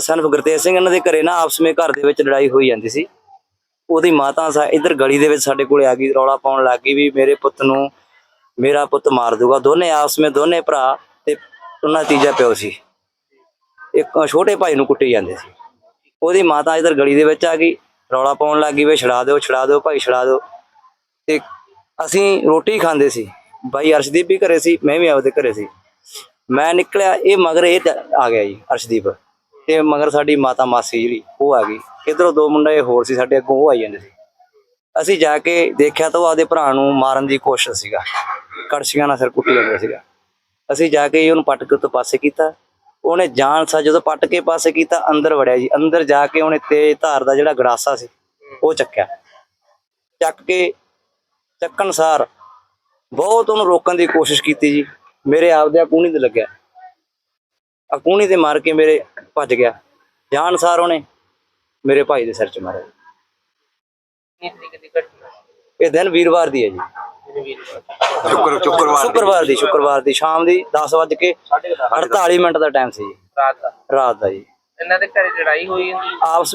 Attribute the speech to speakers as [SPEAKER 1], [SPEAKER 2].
[SPEAKER 1] ਸਨਫ ਗੁਰਤੇਜ ਸਿੰਘ ਇਹਨਾਂ ਦੇ ਘਰੇ ਨਾ ਆਪਸ ਵਿੱਚ ਘਰ ਦੇ ਵਿੱਚ ਲੜਾਈ ਹੋਈ ਜਾਂਦੀ ਸੀ। ਉਹਦੀ ਮਾਤਾ ਸਾ ਇਧਰ ਗਲੀ ਦੇ ਵਿੱਚ ਸਾਡੇ ਕੋਲੇ ਆ ਗਈ, ਰੌਲਾ ਪਾਉਣ ਲੱਗ ਗਈ ਵੀ ਮੇਰੇ ਪੁੱਤ ਨੂੰ ਮੇਰਾ ਪੁੱਤ ਮਾਰ ਦੂਗਾ ਦੋਨੇ ਆਪਸ ਵਿੱਚ ਦੋਨੇ ਭਰਾ ਤੇ ਉਹਨਾਂ ਦਾ ਤੀਜਾ ਪਿਓ ਸੀ। ਇੱਕ ਛੋਟੇ ਭਾਈ ਨੂੰ ਕੁੱਟੀ ਜਾਂਦੇ ਸੀ। ਉਹਦੀ ਮਾਤਾ ਇਧਰ ਗਲੀ ਦੇ ਵਿੱਚ ਆ ਗਈ, ਰੌਲਾ ਪਾਉਣ ਲੱਗ ਗਈ ਵੀ ਛੜਾ ਦਿਓ ਛੜਾ ਦਿਓ, ਭਾਈ ਛੜਾ ਦਿਓ। ਤੇ ਅਸੀਂ ਰੋਟੀ ਖਾਂਦੇ ਸੀ। ਬਾਈ ਅਰਸ਼ਦੀਪ ਵੀ ਘਰੇ ਸੀ, ਮੈਂ ਵੀ ਆਪਦੇ ਘਰੇ ਸੀ। ਮੈਂ ਨਿਕਲਿਆ, ਇਹ ਮਗਰ ਇਹ ਆ ਗਿਆ ਜੀ, ਅਰਸ਼ਦੀਪ। ਤੇ ਮਗਰ ਸਾਡੀ ਮਾਤਾ ਮਾਸੀ ਜਿਹੜੀ, ਉਹ ਆ ਗਈ। ਇਧਰੋਂ ਦੋ ਮੁੰਡੇ ਹੋਰ ਸੀ, ਸਾਡੇ ਅੱਗੋਂ ਉਹ ਆਈ ਜਾਂਦੇ ਸੀ। ਅਸੀਂ ਜਾ ਕੇ ਦੇਖਿਆ ਤਾਂ ਉਹ ਆਪਦੇ ਭਰਾ ਨੂੰ ਮਾਰਨ ਦੀ ਕੋਸ਼ਿਸ਼ ਸੀਗਾ। ਕੜਛੀਆਂ ਨਾਲ ਸਿਰ ਕੁੱਟੀ ਜਾਂਦਾ ਸੀਗਾ। ਅਸੀਂ ਜਾ ਕੇ ਉਹਨੂੰ ਪੱਟ ਕੇ ਉੱਤੇ ਪਾਸੇ ਕੀਤਾ। ਉਹਨੇ ਜਾਨ ਸਾ ਜਦੋਂ ਪੱਟ ਕੇ ਪਾਸੇ ਕੀਤਾ, ਅੰਦਰ ਵੜਿਆ ਜੀ। ਅੰਦਰ ਜਾ ਕੇ ਉਹਨੇ ਤੇਜ਼ ਧਾਰ ਦਾ ਜਿਹੜਾ ਗੜਾਸਾ ਸੀ, ਉਹ ਚੱਕਿਆ। ਚੱਕ ਕੇ ਚੱਕਣ ਸਾਰ ਬਹੁਤ ਉਹਨੂੰ ਰੋਕਣ ਦੀ ਕੋਸ਼ਿਸ਼ ਕੀਤੀ ਜੀ। ਮੇਰੇ ਆਪਦੇ ਕੂਣੀ ਤੇ ਲੱਗਿਆ। ਆ ਕੂਣੀ ਤੇ ਮਾਰ ਕੇ ਮੇਰੇ ਭੱਜ ਗਿਆ। ਜਾਨ ਸਾਰ ਉਹਨੇ ਮੇਰੇ ਭਾਈ ਦੇ ਸਿਰ 'ਚ ਮਾਰਿਆ। ਇਹ ਦਿਨ ਵੀਰਵਾਰ ਦੀ ਹੈ ਜੀ।
[SPEAKER 2] ਸ਼ੁੱਕਰ ਸ਼ੁੱਕਰਵਾਰ
[SPEAKER 1] ਸ਼ੁੱਕਰਵਾਰ ਦੀ ਸ਼ੁੱਕਰਵਾਰ ਦੀ। ਸ਼ਾਮ ਦੀ 10 ਵਜੇ ਕੇ 48 ਮਿੰਟ ਦਾ ਟਾਈਮ ਸੀ ਜੀ।
[SPEAKER 3] ਰਾਤ ਦਾ।
[SPEAKER 1] ਰਾਤ ਦਾ ਜੀ।
[SPEAKER 3] ਇਹਨਾਂ ਦੇ ਘਰੇ ਲੜਾਈ ਹੋਈ
[SPEAKER 1] ਆਪਸ ਵਿੱਚ